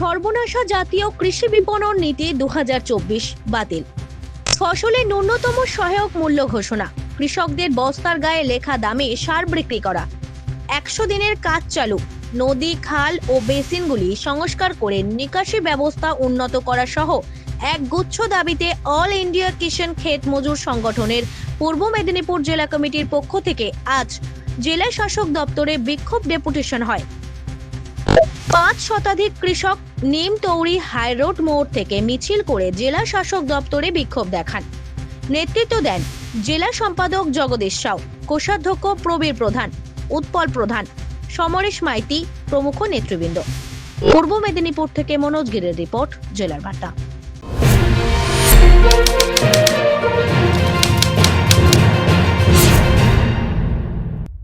সর্বনাশা জাতীয় কৃষি বিপণন নীতি দু হাজার চব্বিশ বাতিল। ফসলের ন্যূনতম সহায়ক মূল্য ঘোষণা। কৃষকদের বস্তার গায়ে লেখা দামে সার বিক্রি করা। একশো দিনের কাজ চালু। নদী, খাল ও বেসিনগুলি সংস্কার করে নিকাশি ব্যবস্থা উন্নত করা সহ এক গুচ্ছ দাবিতে অল ইন্ডিয়া কিষাণ ক্ষেত মজুর সংগঠনের পূর্ব মেদিনীপুর জেলা কমিটির পক্ষ থেকে আজ জেলা শাসক দপ্তরে বিক্ষোভ ডেপুটেশন হয়। পাঁচ শতাধিক কৃষক নিমতৌরি হাইরোড মোড় থেকে মিছিল করে জেলা শাসক দপ্তরে বিক্ষোভ দেখান। নেতৃত্ব দেন জেলা সম্পাদক জগদীশ সাউ কোষাধ্যক্ষ প্রবীর প্রধান, উৎপল প্রধান, সমরেশ মাইতি প্রমুখ নেতৃবৃন্দ। পূর্ব মেদিনীপুর থেকে মনোজ গিরের রিপোর্ট, জেলার বার্তা।